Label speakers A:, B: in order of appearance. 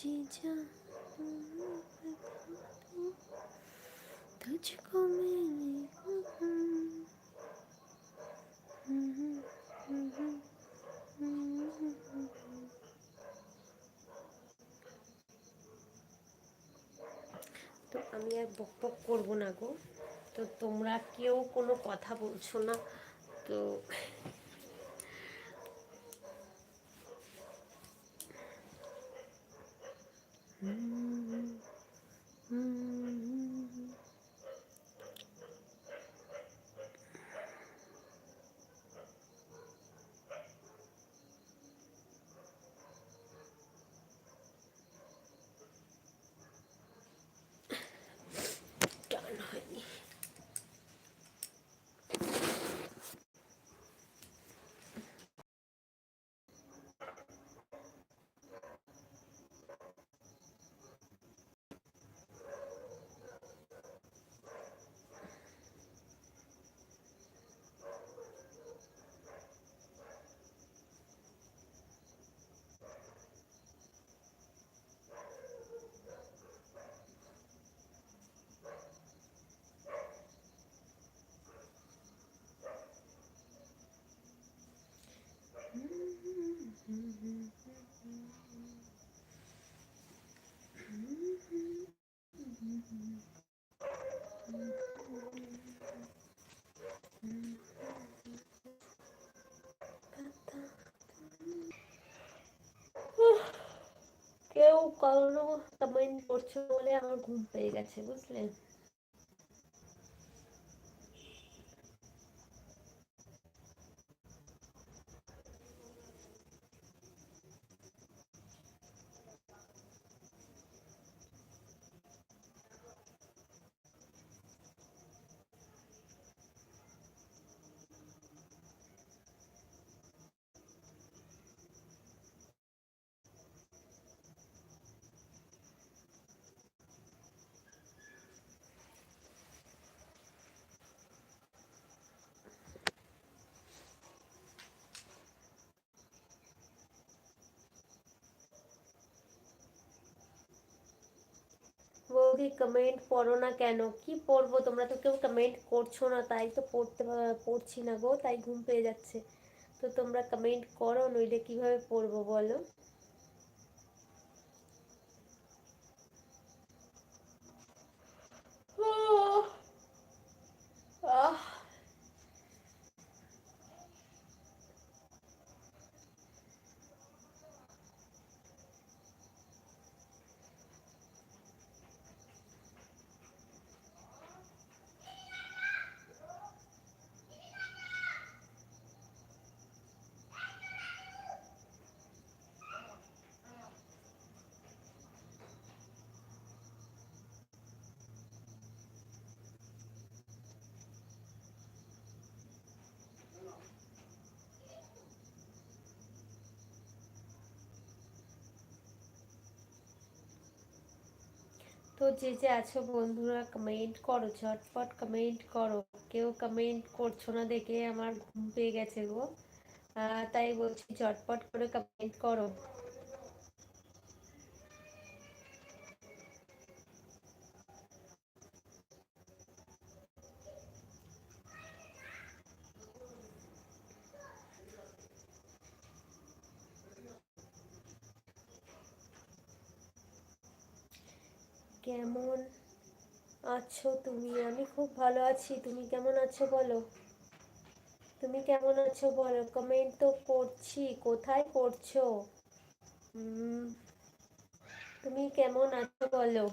A: जी जा तुझको मैंने তো আমি আর বক বক করবো না গো তো তোমরা কেউ কোনো কথা বলছো না তো কেউ কোনো কমেন্ট করছে বলে আমার ঘুম পেয়ে গেছে বুঝলে? বৌদি কমেন্ট পড়ো না কেন? কি পড়ব? তোমরা তো কেউ কমেন্ট করছ না, তাই তো পড়তে পড়ছি না গো, তাই ঘুম পেয়ে যাচ্ছে। তো তোমরা কমেন্ট করো, নইলে কীভাবে পড়ব বলো? আহ। তো যে যে আছো বন্ধুরা কমেন্ট করো, ঝটপট কমেন্ট করো। কেউ কমেন্ট করছ না দেখে আমার ঘুম পেয়ে গেছে গো। তাই বলছি ঝটপট করে কমেন্ট করো। কেমন আছো তুমি? আমি খুব ভালো আছি। তুমি কেমন আছো বলো? তুমি কেমন আছো বলো? কমেন্ট তো করছি কোথায় করছ তুমি কেমন আছো বলো?